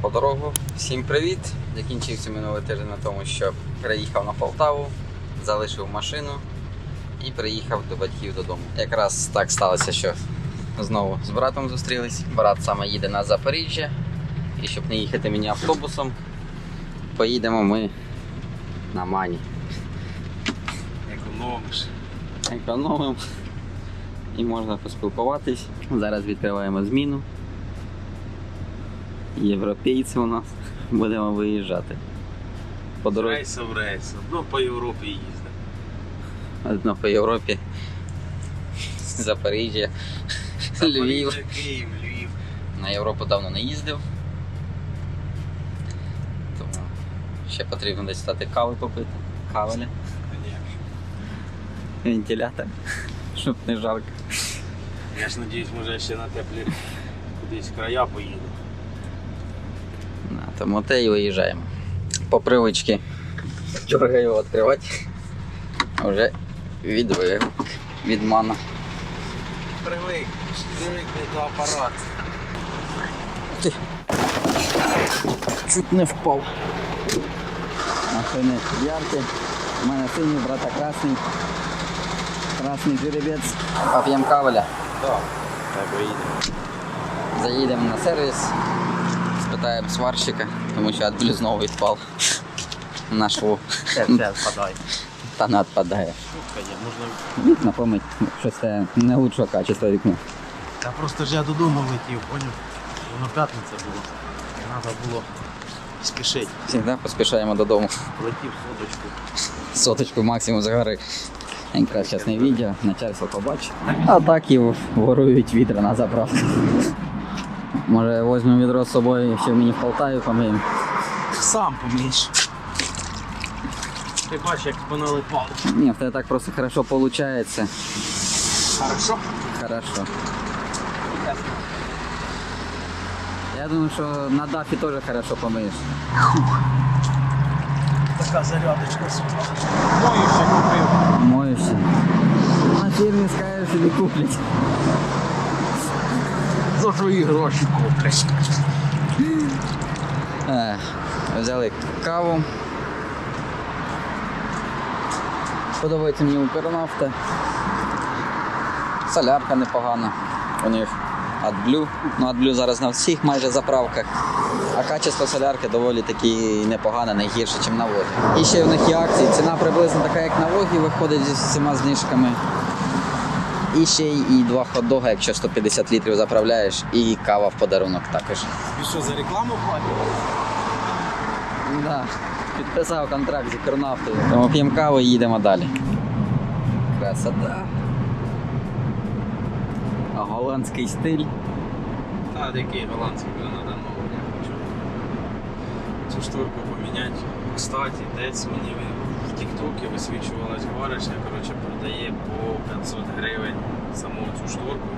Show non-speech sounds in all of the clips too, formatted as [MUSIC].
по дорогу. Всім привіт! Закінчився минулий тиждень на тому, що приїхав на Полтаву, залишив машину і приїхав до батьків додому. Якраз так сталося, що знову з братом зустрілись. Брат саме їде на Запоріжжя. І щоб не їхати мені автобусом, поїдемо ми на Мані. Економиш. Економимо і можна поспілкуватись. Зараз відкриваємо зміну. Європейці у нас. Будемо виїжджати. По дорозі Рейса в рейс. Одно по Європі їздить. одно по Європі. Запоріжжя, Львів. Київ, Львів. На Європу давно не їздив. Тому ще потрібно десь стати кави попити. Кавеля, вентилятор, щоб не жарко. Я ж надіюсь, може ще на теплі кудись края поїду. Те і виїжджаємо. По привичці дергаю відкривати. Вже відвик від мана. Привик, привикли до апарату. Чуть не впав. Машини яркі. У мене синій, брата красний. Красний жеребець. Поп'ємо кавеля. Так. Так. Заїдемо на сервіс, спитаємо сварщика, тому що знову відпав на шву. подай. Та не відпадає. Можна. Вікна помить, щось це не лучшого качества вікна. Та просто ж я додому летів, поняв? Воно п'ятниця було. Треба було спішити. Завжди поспішаємо додому. Летів соточку. Соточку максимум загори. Якраз зараз не відео, начальство побачить. А так і ворують відра на заправку. Може візьмемо відро з собою, ще в мені в Полтаві помиємо. Сам помієш. Ти бачиш, як поналипало. Ні, в тебе так просто хорошо виходить. Хорошо? Хорошо. Я думаю, що на дафі теж хорошо помиєш. Така зарядочка сюди. Мою ще купив. Моєшся. На фірмі скажеш, собі куплять. Твої гроші куплять. Взяли каву. Подобається мені Укрнафта. Солярка непогана. У них AdBlue. Ну, AdBlue зараз на всіх майже заправках. А качество солярки доволі таки непогане, не гірше, ніж на Вогі. І ще в них є акції. Ціна приблизно така, як на Вогі, виходить зі всіма знижками. І ще й і два хот-дога, якщо 150 літрів заправляєш, і кава в подарунок також. І що, за рекламу платять? Да, підписав контракт з Укрнафтою. Тому п'ємо каву і їдемо далі. Красота. А голландський стиль. Та, який голландський вже надо новий, я хочу. Цю шторку поміняти. Кстати, десь мені в Тіктокі висвічувалась баришня, коротше, продає по 500 гривень саму цю шторку.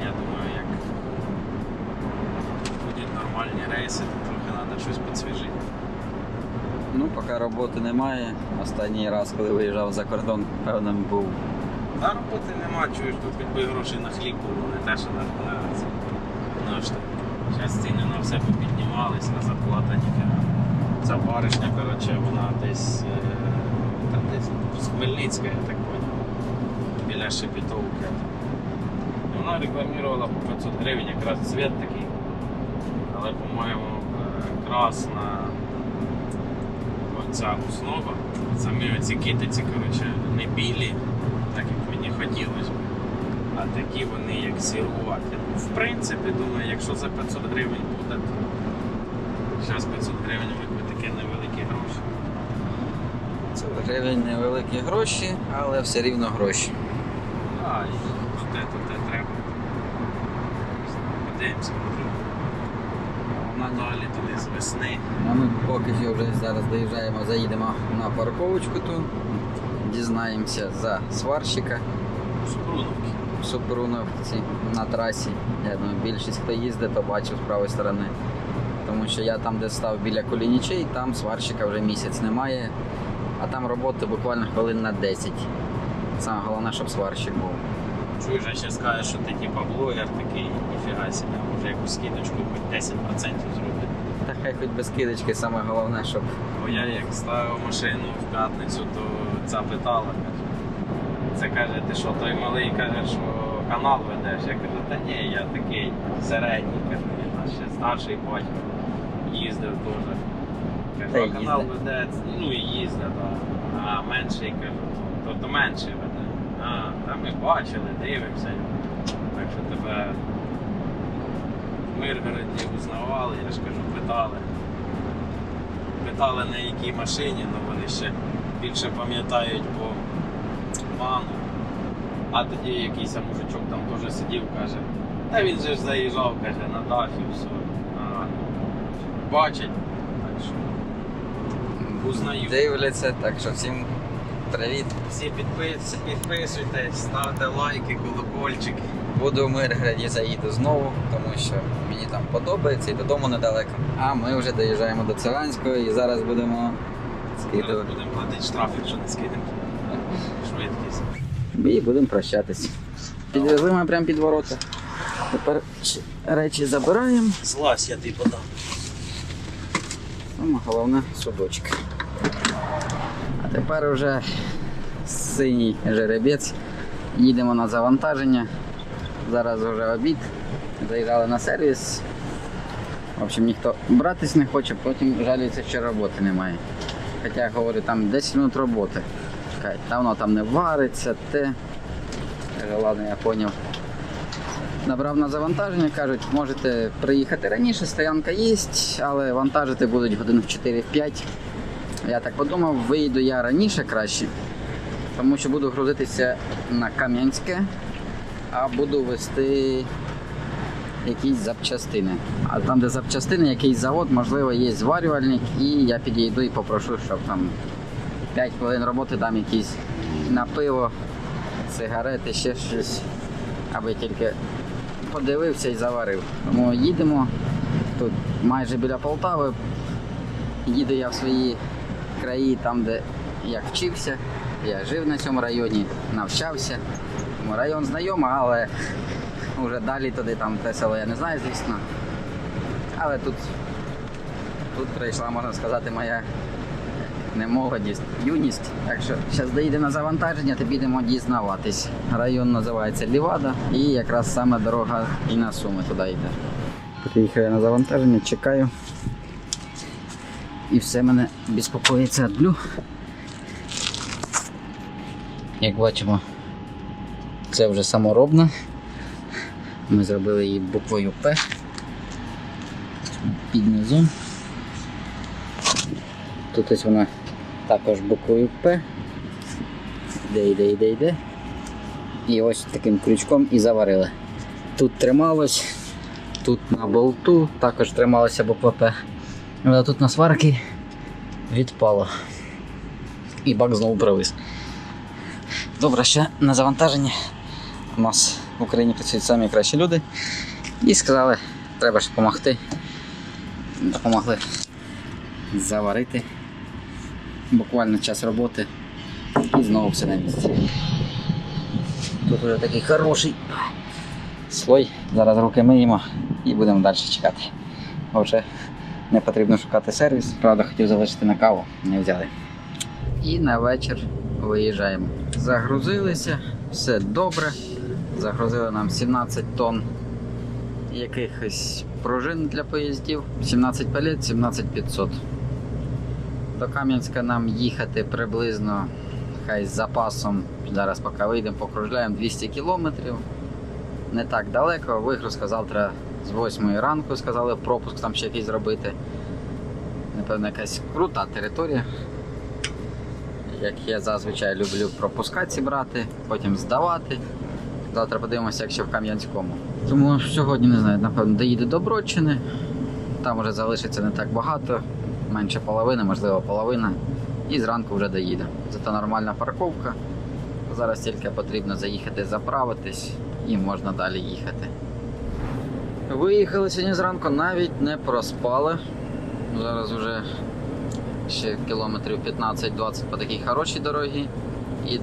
Я думаю, як будуть нормальні рейси, то трохи треба щось підсвіжити. Ну, поки роботи немає. Останній раз, коли виїжджав за кордон, певно, був. Та роботи нема, чуєш, тут хоч би грошей на хліб було, не те, що на, на, на що. Зараз ціни на все попіднімались, на зарплата ніфіга. Ця баришня, коротше, вона десь, е, там десь з Хмельницька, я так поняв, біля Шепетовки. Вона рекламувала по 500 гривень, якраз цвіт такий. Але, по-моєму, е, красна оця основа. Самі оці китиці, коротше, не білі, так як мені хотілося б. А такі вони як сіруваті. Ну, в принципі, думаю, якщо за 500 гривень буде, то зараз 500 гривень викупити такі невеликі гроші. Це гривень невеликі гроші, але все рівно гроші. А, і те, то те треба. Подивимося, може. Надалі туди з весни. А ми поки що вже зараз доїжджаємо, заїдемо на парковочку ту, дізнаємося за сварщика. Спруновки. в Супруновці на трасі. Я думаю, більшість хто їздить, то бачив з правої сторони. Тому що я там, де став біля Кулінічей, там сварщика вже місяць немає, а там роботи буквально хвилин на 10. Саме головне, щоб сварщик був. Чуєш, а ще скажеш, що ти типа блогер такий, ніфіга себе, може якусь скидочку хоч 10% зробити. Та хай хоч без кидочки, саме головне, щоб Бо я як ставив машину в п'ятницю, то ця питала, каже. Це каже, ти що, той малий каже, що канал ведеш. Я кажу, та ні, я такий середній, кажу, він ще старший батько їздив теж. Та й канал їздить. веде, ну і їздить. А менший кажу, то, то менше веде. А, та ми бачили, дивимося. Так що тебе в Миргороді узнавали, я ж кажу, питали питали на якій машині, але вони ще більше пам'ятають по ману. А тоді якийсь мужичок там теж сидів, каже, та він же ж заїжджав, каже, на дафі, все. А, бачить. Узнаю. дивляться. Так що всім привіт. Всі підпис, підписуйтесь, ставте лайки, колокольчики. Буду в Миргороді, заїду знову, тому що мені там подобається і додому недалеко. А ми вже доїжджаємо до Циганського і зараз будемо Зараз скидувати. будемо платити штраф, якщо не скинемо. Швидкість. І будемо прощатись. Підвезли ми прямо під ворота. Тепер речі забираємо. Злазь, я тобі подам. Саме головне судочок. А тепер вже синій жеребець. Їдемо на завантаження. Зараз вже обід. Заїжджали на сервіс. В общем, ніхто братись не хоче, потім жаліється, що роботи немає. Хоча говорю, там 10 минут роботи. Чекай, та воно там не вариться, те. Каже, ладно, я зрозумів. Набрав на завантаження, кажуть, можете приїхати раніше, стоянка є, але вантажити будуть годин в 4-5. Я так подумав, вийду я раніше краще, тому що буду грузитися на Кам'янське, а буду вести якісь запчастини. А там, де запчастини, якийсь завод, можливо, є зварювальник, і я підійду і попрошу, щоб там 5 хвилин роботи дам якісь на пиво, сигарети, ще щось, аби тільки подивився і заварив. Тому їдемо тут майже біля Полтави. Їду я в свої краї, там, де я вчився. Я жив на цьому районі, навчався. Район знайомий, але вже далі туди там те село я не знаю, звісно. Але тут, тут прийшла, можна сказати, моя не молодість, юність. Так що зараз доїдемо на завантаження, то підемо дізнаватись. Район називається Лівада і якраз саме дорога і на Суми туди йде. Приїхав я на завантаження, чекаю. І все мене безпокоїться адблю. Як бачимо, це вже саморобна. Ми зробили її буквою П під низом. Тут ось вона також буквою П. Йде, йде, йде, йде. І ось таким крючком і заварили. Тут трималось, тут на болту також трималася буква П. Тут на сварки відпало. І бак знову провис. Добре, ще на завантаженні у нас в Україні працюють самі кращі люди. І сказали, треба ж допомогти. Допомогли заварити. Буквально час роботи і знову все на місці. Тут вже такий хороший слой. Зараз руки миємо і будемо далі чекати. Вже не потрібно шукати сервіс. Правда, хотів залишити на каву, не взяли. І на вечір виїжджаємо. Загрузилися, все добре. Загрузили нам 17 тонн якихось пружин для поїздів. 17 палет, 17 500. До Кам'янська нам їхати приблизно хай з запасом. Зараз поки вийдемо, покружляємо 200 кілометрів. Не так далеко. Вигрузка завтра з 8 ранку сказали пропуск там ще якийсь зробити. Напевно, якась крута територія. Як я зазвичай люблю пропускати брати, потім здавати. Завтра подивимося, як ще в Кам'янському. Тому сьогодні не знаю, напевно, доїду до Бродчини. Там вже залишиться не так багато, менше половини, можливо, половина. І зранку вже доїду. Зато нормальна парковка. Зараз тільки потрібно заїхати заправитись і можна далі їхати. Виїхали сьогодні зранку, навіть не проспали. Зараз вже ще кілометрів 15-20 по такій хорошій дорогі. І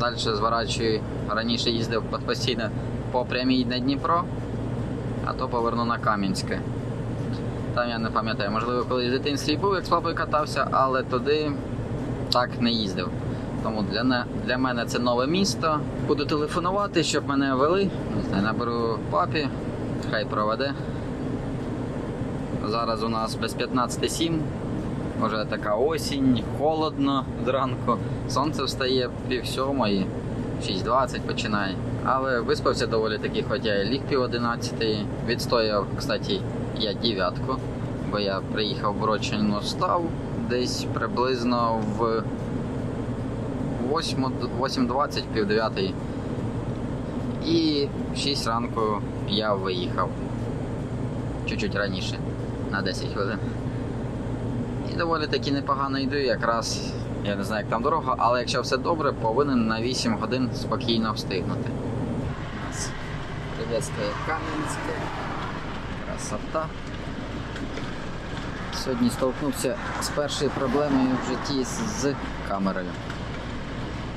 далі зворачую. Раніше їздив постійно по прямій на Дніпро, а то поверну на Кам'янське. Там я не пам'ятаю, можливо, коли в дитинстві був, як папою катався, але туди так не їздив. Тому для, не- для мене це нове місто. Буду телефонувати, щоб мене вели. Не знаю, наберу папі, хай проведе. Зараз у нас без 15.7. Вже така осінь, холодно зранку. Сонце встає пів сьомої, 6.20 починає. Але виспався доволі таки, хоча я ліг пів одинадцятої. Відстояв, кстати, я дев'ятку, бо я приїхав в Бродчину, став десь приблизно в 8 8.20, пів дев'ятої. І в 6 ранку я виїхав. Чуть-чуть раніше, на 10 хвилин. І доволі таки непогано йду, якраз я не знаю, як там дорога, але якщо все добре, повинен на 8 годин спокійно встигнути. У Нас приветствує Кам'янське. Красота. Сьогодні столкнувся з першою проблемою в житті з- камерою.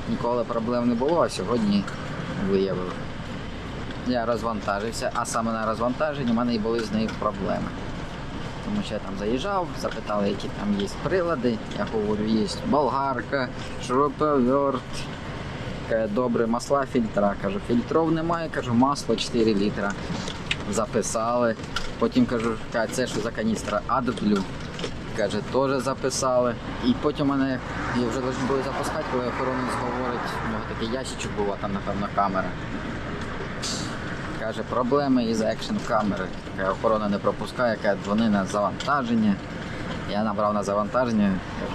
Ніколи проблем не було, а сьогодні виявив. Я розвантажився, а саме на розвантаженні в мене і були з нею проблеми. Тому що я там заїжджав, запитали, які там є прилади. Я говорю, є болгарка, шуруповерт, добре, масла фільтра. Кажу, фільтров немає, кажу, масло 4 літра. Записали. Потім кажу, це що за каністра? AdBlue. Каже, теж записали. І потім мене і вже були запускати, коли охоронець говорить, у нього такий ящичок був, там, напевно, камера. Каже, проблеми із екшн камери. Каже, охорона не пропускає, каже, дзвони на завантаження. Я набрав на завантаження, кажу,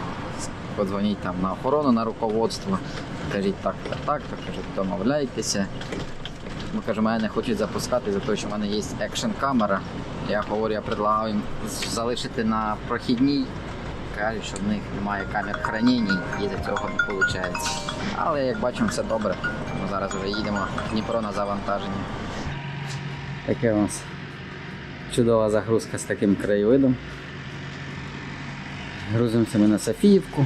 подзвоніть там на охорону, на руководство. Кажіть так, так, так, кажуть, домовляйтеся. Ну, кажу, мене не хочуть запускати за те, що в мене є екшн камера. Я говорю, я предлагав їм залишити на прохідній. Кажуть, що в них немає камер хранення і за цього не виходить. Але як бачимо, все добре. Тому зараз вже їдемо в Дніпро на завантаження. Таке у нас чудова загрузка з таким краєвидом. Грузимося ми на Софіївку.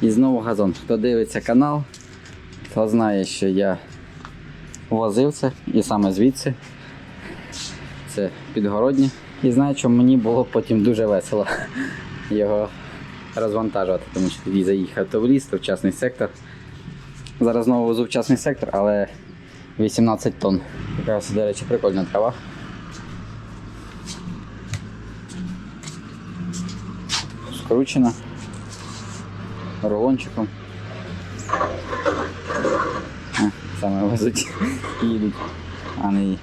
І знову газон. Хто дивиться канал, то знає, що я возив це і саме звідси. Це підгородні. І знає, що мені було потім дуже весело [LAUGHS] його розвантажувати, тому що тоді заїхав то в ліс, то в частний сектор. Зараз знову везу в частний сектор, але 18 тонн. Ось, до речі, прикольна трава. Скручена рулончиком. О, Саме везуть [LAUGHS] їдуть. А не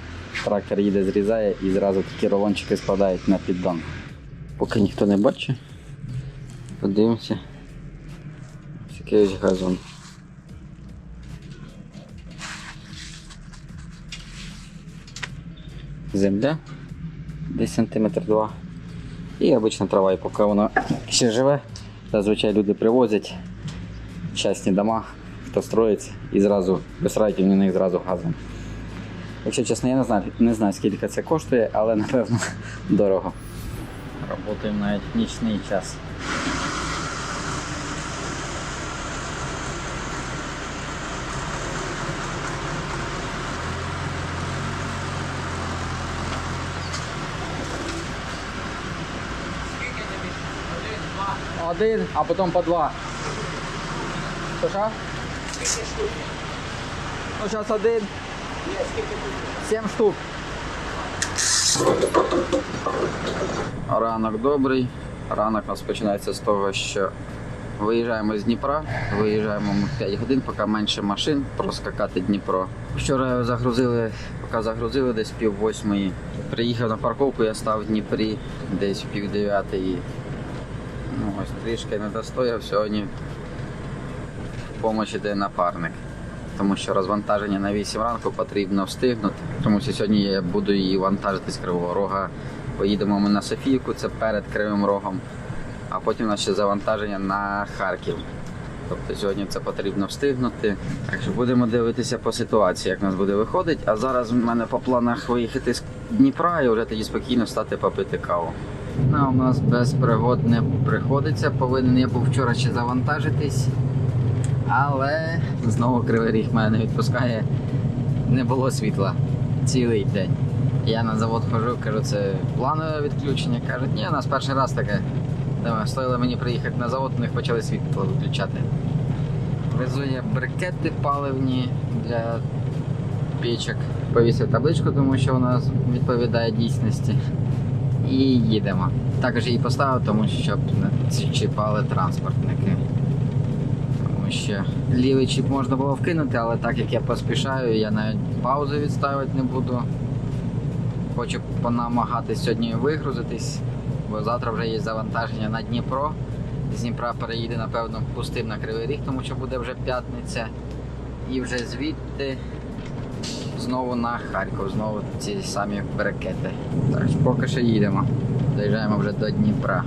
трактор їде, зрізає і зразу такі рулончики складають на піддон. Поки ніхто не бачить, подивимося. Такий ось газон. Земля десь сантиметр два. І обична трава, і поки вона ще живе, зазвичай люди привозять частні дома, хто строїться, і зразу без райтів на них зразу газом. Якщо чесно, я не знаю, не знаю скільки це коштує, але напевно [LAUGHS] дорого. Работаємо навіть в нічний час. Один, а потім по два. Що що? Ну, зараз один. Сім штук. Ранок добрий. Ранок у нас починається з того, що виїжджаємо з Дніпра, виїжджаємо ми 5 годин, поки менше машин, проскакати Дніпро. Вчора загрузили, поки загрузили десь пів восьмої. Приїхав на парковку, я став в Дніпрі десь пів дев'ятої. Ось трішки не достояв сьогодні. Помощь іде напарник. Тому що розвантаження на 8 ранку потрібно встигнути. Тому що сьогодні я буду її вантажити з Кривого Рога. Поїдемо ми на Софійку, це перед Кривим Рогом, а потім у нас ще завантаження на Харків. Тобто сьогодні це потрібно встигнути. Так що будемо дивитися по ситуації, як нас буде виходити. А зараз в мене по планах виїхати з Дніпра і вже тоді спокійно стати попити каву. Ну, у нас без пригод не приходиться. Повинен я був вчора ще завантажитись. Але знову кривий ріг мене не відпускає. Не було світла цілий день. Я на завод хожу, кажу, це планове відключення. Кажуть, ні, у нас перший раз таке. Думаю, стоїло мені приїхати на завод, у них почали світло виключати. Везу я брикети паливні для пічок. Повісив табличку, тому що вона відповідає дійсності. І їдемо. Також її поставив, тому що щоб не чіпали транспортники. Тому що лівий чіп можна було вкинути, але так як я поспішаю, я навіть паузу відставити не буду. Хочу понамагатись сьогодні вигрузитись, бо завтра вже є завантаження на Дніпро. З Дніпра переїде, напевно, пустим на Кривий Ріг, тому що буде вже п'ятниця. І вже звідти знову на Харків, знову ці самі брикети. Так поки що їдемо. Доїжджаємо вже до Дніпра.